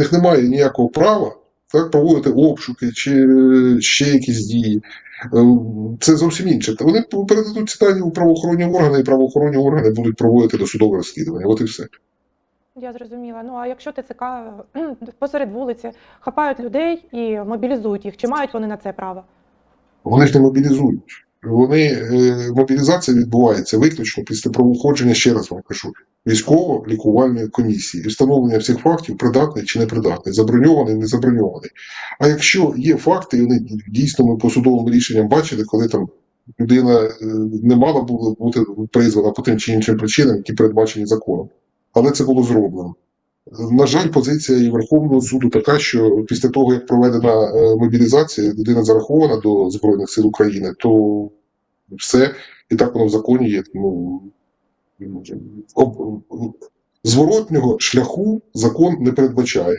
них немає ніякого права так, проводити обшуки чи е, ще якісь дії. Е, Це зовсім інше. Вони передадуть ці дані у правоохоронні органи, і правоохоронні органи будуть проводити досудове розслідування. От і все. Я зрозуміла. Ну а якщо ТЦК кхм, посеред вулиці хапають людей і мобілізують їх, чи мають вони на це право? Вони ж не мобілізують. Вони е, мобілізація відбувається виключно після проходження, ще раз вам кажу, військово-лікувальної комісії і встановлення всіх фактів, придатний чи непридатний, заброньований, не заброньований. А якщо є факти, і вони дійсно ми по судовим рішенням бачили, коли там людина е, не мала бути призвана по тим чи іншим причинам, які передбачені законом, але це було зроблено. На жаль, позиція Верховного суду така, що після того, як проведена е, мобілізація, людина зарахована до Збройних сил України, то все, і так воно в законі є. Ну, зворотнього шляху закон не передбачає.